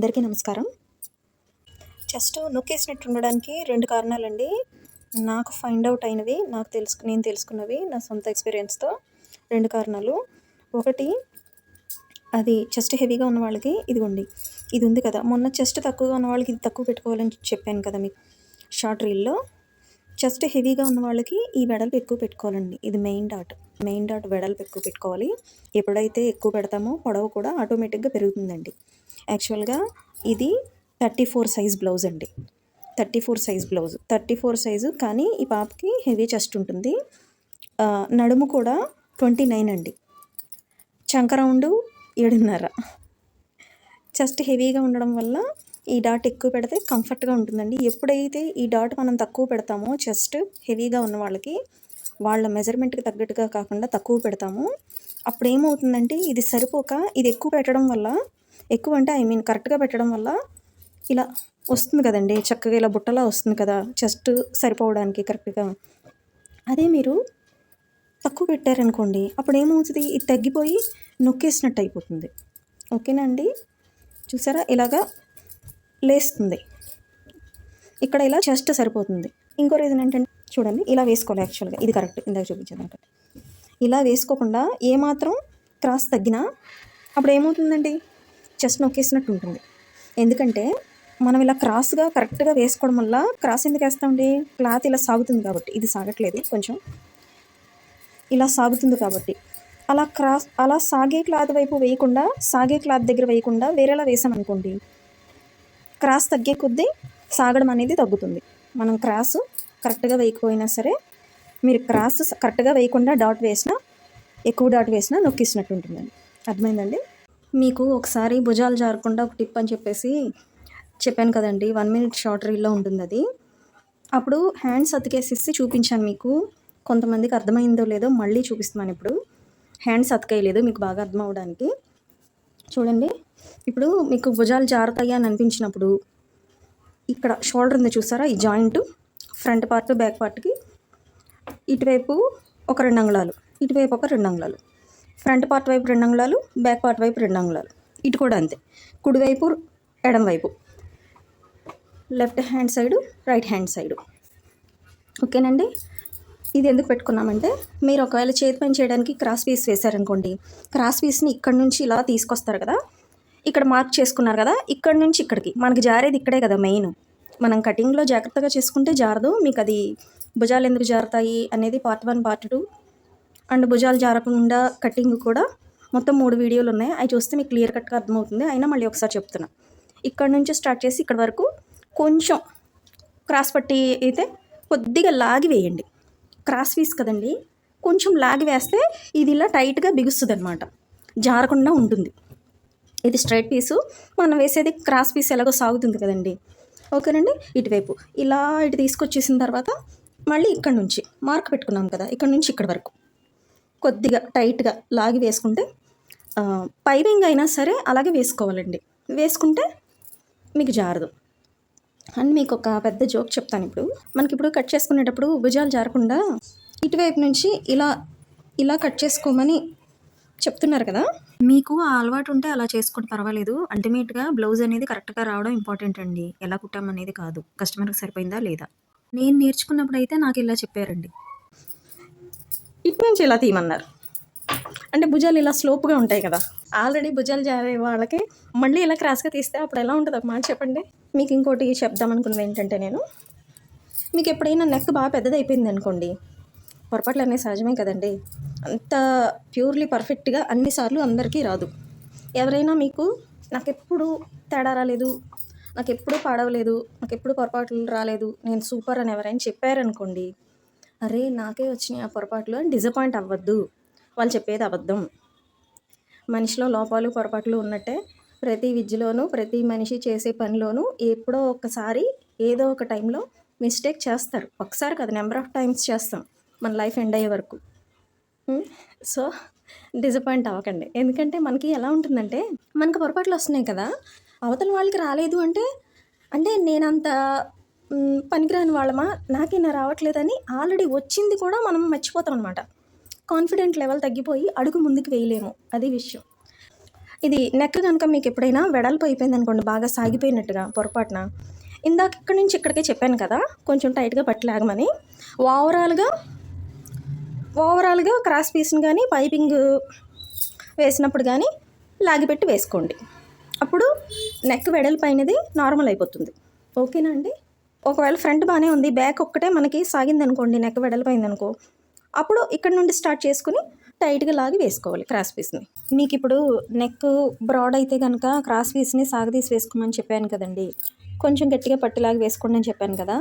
అందరికీ నమస్కారం. జస్ట్ నొక్కేసినట్టు ఉండడానికి రెండు కారణాలండి. నాకు ఫైండ్ అవుట్ అయినవి నాకు తెలుసు నేను తెలుసుకున్నవి నా సొంత ఎక్స్పీరియన్స్తో రెండు కారణాలు. ఒకటి అది చెస్ట్ హెవీగా ఉన్న వాళ్ళకి ఇదిగోండి ఇది ఉంది కదా. మొన్న చెస్ట్ తక్కువగా ఉన్న వాళ్ళకి ఇది తక్కువ పెట్టుకోవాలని చెప్పాను కదా మీకు షార్ట్ రీల్లో చెస్ట్ హెవీగా ఉన్న వాళ్ళకి ఈ వెడల్పు ఎక్కువ పెట్టుకోవాలండి. ఇది మెయిన్ డాట్ మెయిన్ డాట్ వెడల్పు ఎక్కువ పెట్టుకోవాలి. ఎప్పుడైతే ఎక్కువ పెడతామో పొడవు కూడా ఆటోమేటిక్గా పెరుగుతుందండి. యాక్చువల్గా ఇది థర్టీ ఫోర్ సైజ్ బ్లౌజ్ అండి. Thirty four size blouse. Thirty four size కానీ ఈ పాపకి హెవీ చెస్ట్ ఉంటుంది. నడుము కూడా ట్వంటీ నైన్ అండి. చంక రౌండ్ ఏడున్నర. చెస్ట్ హెవీగా ఉండడం వల్ల ఈ డాట్ ఎక్కువ పెడితే కంఫర్ట్గా ఉంటుందండి. ఎప్పుడైతే ఈ డాట్ మనం తక్కువ పెడతామో చెస్ట్ హెవీగా ఉన్న వాళ్ళకి వాళ్ళ మెజర్మెంట్కి తగ్గట్టుగా కాకుండా తక్కువ పెడతాము అప్పుడు ఏమవుతుందంటే ఇది సరిపోక ఇది ఎక్కువ పెట్టడం వల్ల ఎక్కువ అంటే ఐ మీన్ కరెక్ట్గా పెట్టడం వల్ల ఇలా వస్తుంది కదండి. చక్కగా ఇలా బుట్టలా వస్తుంది కదా. చెస్ట్ సరిపోవడానికి కరెక్ట్గా అదే మీరు తక్కువ పెట్టారనుకోండి అప్పుడు ఏమవుతుంది ఇది తగ్గిపోయి నొక్కేసినట్టు అయిపోతుంది. ఓకేనా అండి? చూసారా? ఇలాగా లేస్తుంది. ఇక్కడ ఇలా చెస్ట్ సరిపోతుంది. ఇంకో రీజన్ ఏంటంటే చూడండి ఇలా వేసుకోవాలి యాక్చువల్గా ఇది కరెక్ట్ ఇందాక చూపించాను అంటే ఇలా వేసుకోకుండా ఏమాత్రం క్రాస్ తగ్గినా అప్పుడు ఏమవుతుందండి చెస్ట్ నొక్కేసినట్టు ఉంటుంది. ఎందుకంటే మనం ఇలా క్రాస్గా కరెక్ట్గా వేసుకోవడం వల్ల క్రాస్ ఎందుకు వేస్తామండి? క్లాత్ ఇలా సాగుతుంది కాబట్టి. ఇది సాగట్లేదు కొంచెం. ఇలా సాగుతుంది కాబట్టి. అలా క్రాస్ అలా సాగే క్లాత్ వైపు వేయకుండా సాగే క్లాత్ దగ్గర వేయకుండా వేరేలా వేసామనుకోండి క్రాస్ తగ్గే కొద్దీ సాగడం అనేది తగ్గుతుంది. మనం క్రాస్ కరెక్ట్గా వేయకపోయినా సరే మీరు క్రాస్ కరెక్ట్గా వేయకుండా డాట్ వేసినా ఎక్కువ డాట్ వేసినా నొక్కిసినట్టు ఉంటుందండి. అర్థమైందండి మీకు ఒకసారి భుజాలు జారకుండా ఒక టిప్ అని చెప్పేసి చెప్పాను కదండి. వన్ మినిట్ షార్ట్ రీల్లో ఉంటుంది అది అప్పుడు హ్యాండ్స్ అతికేసేసి చూపించాను మీకు. కొంతమందికి అర్థమైందో లేదో మళ్ళీ చూపిస్తున్నాను ఇప్పుడు. హ్యాండ్స్ అతికేయలేదు మీకు బాగా అర్థం అవడానికి చూడండి. ఇప్పుడు మీకు భుజాలు జారుతాయి అని అనిపించినప్పుడు ఇక్కడ షోల్డర్ ఉంది చూసారా? ఈ జాయింట్ ఫ్రంట్ పార్ట్ బ్యాక్ పార్ట్కి ఇటువైపు ఒక రెండు అంగుళాలు ఇటువైపు ఒక రెండు అంగుళాలు. ఫ్రంట్ పార్ట్ వైపు రెండు అంగుళాలు బ్యాక్ పార్ట్ వైపు రెండు అంగుళాలు. ఇటు కూడా అంతే. కుడివైపు ఎడం వైపు. Left hand side right hand side. ఓకేనండి? ఇది ఎందుకు పెట్టుకున్నామంటే మీరు ఒకవేళ చేతి పని చేయడానికి క్రాస్ పీస్ వేశారనుకోండి క్రాస్ పీస్ని ఇక్కడ నుంచి ఇలా తీసుకొస్తారు కదా ఇక్కడ మార్క్ చేసుకున్నారు కదా ఇక్కడ నుంచి ఇక్కడికి. మనకి జారేది ఇక్కడే కదా మెయిన్. మనం కటింగ్లో జాగ్రత్తగా చేసుకుంటే జారదు మీకు అది భుజాలు ఎందుకు జారుతాయి అనేది part one part two and భుజాలు జారకుండా కటింగ్ కూడా మొత్తం మూడు వీడియోలు ఉన్నాయి. అవి చూస్తే మీకు క్లియర్ కట్గా అర్థమవుతుంది. అయినా మళ్ళీ ఒకసారి చెప్తున్నా. ఇక్కడ నుంచి స్టార్ట్ చేసి ఇక్కడ వరకు కొంచెం క్రాస్ పట్టి అయితే కొద్దిగా లాగి వేయండి. క్రాస్ పీస్ కదండి. కొంచెం లాగి వేస్తే ఇది ఇలా టైట్గా బిగుస్తుంది అనమాట జారకుండా ఉంటుంది. ఇది స్ట్రైట్ పీసు. మనం వేసేది క్రాస్ పీస్ ఎలాగో సాగుతుంది కదండి. ఓకేనండి? ఇటువైపు. ఇలా ఇటు తీసుకొచ్చేసిన తర్వాత మళ్ళీ ఇక్కడ నుంచి. మార్క్ పెట్టుకున్నాం కదా. ఇక్కడ నుంచి ఇక్కడ వరకు. కొద్దిగా టైట్గా లాగి వేసుకుంటే ఆ, పైవింగ్ అయినా సరే అలాగే వేసుకోవాలండి. వేసుకుంటే మీకు జారదు. అండ్ మీకు ఒక పెద్ద జోక్ చెప్తాను ఇప్పుడు. మనకి ఇప్పుడు కట్ చేసుకునేటప్పుడు భుజాలు జారకుండా ఇటువైపు నుంచి ఇలా ఇలా కట్ చేసుకోమని చెప్తున్నారు కదా? మీకు ఆ అలవాటు ఉంటే అలా చేసుకోండి పర్వాలేదు. అల్టిమేట్గా బ్లౌజ్ అనేది కరెక్ట్గా రావడం ఇంపార్టెంట్ అండి. ఎలా కుట్టామనేది కాదు. కస్టమర్కి సరిపోయిందా లేదా? నేను నేర్చుకున్నప్పుడు అయితే నాకు ఇలా చెప్పారండి. ఇటు నుంచి ఇలా తీయమన్నారు. అంటే భుజాలు ఇలా స్లోప్గా ఉంటాయి కదా. ఆల్రెడీ భుజాలు జారే వాళ్ళకి మళ్ళీ ఇలా క్రాస్గా తీస్తే అప్పుడు ఎలా ఉంటుంది ఒక మాట చెప్పండి. మీకు ఇంకోటి చెప్దాం అనుకున్నది ఏంటంటే నేను మీకు ఎప్పుడైనా నెక్ బాగా పెద్దది అయిపోయింది అనుకోండి పొరపాట్లు అనేవి సహజమే కదండి. అంత ప్యూర్లీ పర్ఫెక్ట్గా అన్నిసార్లు అందరికీ రాదు. ఎవరైనా మీకు నాకు ఎప్పుడు తేడా రాలేదు నాకు ఎప్పుడు పాడవలేదు నాకు ఎప్పుడు పొరపాట్లు రాలేదు నేను సూపర్ అని ఎవరైనా చెప్పారనుకోండి అరే నాకే వచ్చినాయి ఆ పొరపాట్లు అని డిసప్పాయింట్ అవ్వద్దు. వాళ్ళు చెప్పేది అబద్ధం. మనిషిలో లోపాలు పొరపాట్లు ఉన్నట్టే ప్రతి విద్యలోనూ ప్రతి మనిషి చేసే పనిలోనూ ఎప్పుడో ఒకసారి ఏదో ఒక టైంలో మిస్టేక్ చేస్తారు. ఒకసారి కదా నెంబర్ ఆఫ్ టైమ్స్ చేస్తాం. మన లైఫ్ ఎండ్ అయ్యే వరకు. సో డిసప్పాయింట్ అవ్వకండి. ఎందుకంటే మనకి ఎలా ఉంటుందంటే మనకు పొరపాట్లు వస్తున్నాయి కదా. అవతల వాళ్ళకి రాలేదు అంటే అంటే నేనంత పనికిరాని వాళ్ళమా? నాకైనా రావట్లేదని ఆల్రెడీ వచ్చింది కూడా మనం మర్చిపోతాం అనమాట కాన్ఫిడెంట్ లెవెల్ తగ్గిపోయి అడుగు ముందుకు వేయలేము. అది విషయం. ఇది నెక్ కనుక మీకు ఎప్పుడైనా వెడల్పు అయిపోయింది అనుకోండి బాగా సాగిపోయినట్టుగా పొరపాటున. ఇందాక ఇక్కడి నుంచి ఇక్కడికే చెప్పాను కదా కొంచెం టైట్గా పట్టలేగమని ఓవరాల్గా ఓవరాల్గా క్రాస్ పీస్ని కానీ పైపింగ్ వేసినప్పుడు కానీ లాగిపెట్టి వేసుకోండి. అప్పుడు నెక్ వెడల్పు అయినది నార్మల్ అయిపోతుంది. ఓకేనా అండి? ఒకవేళ ఫ్రంట్ బాగానే ఉంది బ్యాక్ ఒక్కటే మనకి సాగింది అనుకోండి నెక్ వెడలిపోయింది అనుకో అప్పుడు ఇక్కడ నుండి స్టార్ట్ చేసుకుని టైట్గా లాగి వేసుకోవాలి క్రాస్ పీస్ని. మీకు ఇప్పుడు నెక్ బ్రాడ్ అయితే కనుక క్రాస్ పీస్ని సాగదీసి వేసుకోమని చెప్పాను కదండి. కొంచెం గట్టిగా పట్టులాగి వేసుకోండి అని చెప్పాను కదా.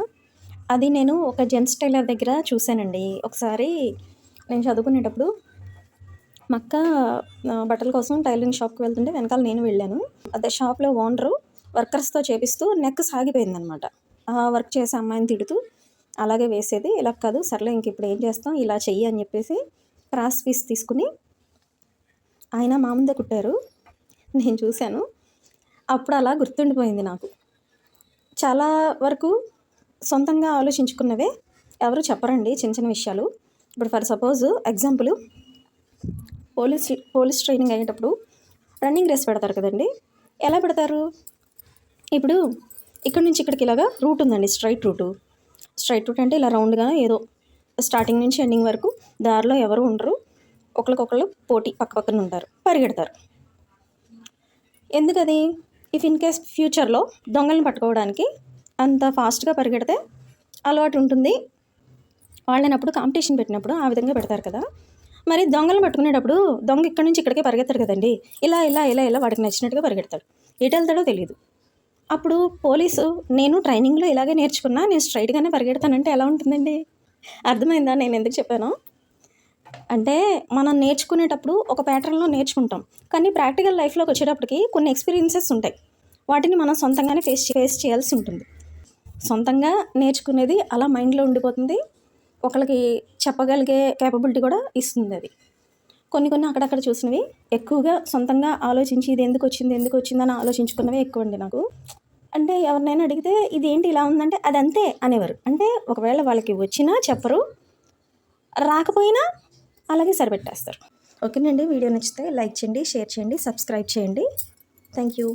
అది నేను ఒక జెంట్స్ టైలర్ దగ్గర చూశానండి. ఒకసారి నేను చదువుకునేటప్పుడు మక్క బట్టల కోసం టైలరింగ్ షాప్కి వెళ్తుంటే వెనకాల నేను వెళ్ళాను. అదే షాప్లో ఓనరు వర్కర్స్తో చేపిస్తూ నెక్ సాగిపోయిందనమాట. వర్క్ చేసే అమ్మాయిని తిడుతూ అలాగే వేసేది. ఇలా కాదు సర్లే ఇంక ఇప్పుడు ఏం చేస్తాం ఇలా చెయ్యి అని చెప్పేసి క్రాస్ పీస్ తీసుకుని ఆయన మా ముందే కుట్టారు. నేను చూశాను. అప్పుడు అలా గుర్తుండిపోయింది నాకు. చాలా వరకు సొంతంగా ఆలోచించుకున్నవే ఎవరు చెప్పరండి చిన్న చిన్న విషయాలు. ఇప్పుడు for suppose example police police training అయ్యేటప్పుడు రన్నింగ్ రేస్ పెడతారు కదండి. ఎలా పెడతారు? ఇప్పుడు ఇక్కడ నుంచి ఇక్కడికి ఇలాగా రూట్ ఉందండి స్ట్రైట్ రూటు. స్ట్రైట్ రూట్ అంటే ఇలా రౌండ్గా ఏదో స్టార్టింగ్ నుంచి ఎండింగ్ వరకు దారిలో ఎవరు ఉండరు ఒకరికొకళ్ళు పోటీ పక్క పక్కన ఉంటారు పరిగెడతారు. ఎందుకది? ఇఫ్ ఇన్ కేస్ ఫ్యూచర్లో దొంగలను పట్టుకోవడానికి అంత ఫాస్ట్గా పరిగెడితే అలవాటు ఉంటుంది. వాళ్ళని అప్పుడు కాంపిటీషన్ పెట్టినప్పుడు ఆ విధంగా పెడతారు కదా. మరి దొంగలు పట్టుకునేటప్పుడు దొంగ ఇక్కడి నుంచి ఇక్కడికే పరిగెత్తాడు కదండి. ఇలా ఇలా ఇలా ఇలా వాడికి నచ్చినట్టుగా పరిగెడతాడు. ఎటు వెళ్తాడో తెలియదు. అప్పుడు పోలీసు నేను ట్రైనింగ్లో ఇలాగే నేర్చుకున్నా నేను స్ట్రైట్గానే పరిగెడతానంటే ఎలా ఉంటుందండి? అర్థమైందా? నేను ఎందుకు చెప్పాను? అంటే మనం నేర్చుకునేటప్పుడు ఒక ప్యాటర్న్లో నేర్చుకుంటాం. కానీ ప్రాక్టికల్ లైఫ్లోకి వచ్చేటప్పటికి కొన్ని ఎక్స్పీరియన్సెస్ ఉంటాయి. వాటిని మనం సొంతంగానే ఫేస్ ఫేస్ చేయాల్సి ఉంటుంది. సొంతంగా నేర్చుకునేది అలా మైండ్లో ఉండిపోతుంది. ఒకరికి చెప్పగలిగే కేపబిలిటీ కూడా ఇస్తుంది అది. కొన్ని కొన్ని అక్కడక్కడ చూసినవి ఎక్కువగా సొంతంగా ఆలోచించి ఇది ఎందుకు వచ్చింది ఎందుకు వచ్చిందని ఆలోచించుకున్నవే ఎక్కువ అండి నాకు. అంటే ఎవరినైనా అడిగితే ఇది ఏంటి ఇలా ఉందంటే అది అంతే అనేవారు. అంటే ఒకవేళ వాళ్ళకి వచ్చినా చెప్పరు రాకపోయినా అలాగే సరిపెట్టేస్తారు. ఓకేనండి వీడియో నచ్చితే లైక్ చేయండి షేర్ చేయండి సబ్స్క్రైబ్ చేయండి. Thank you.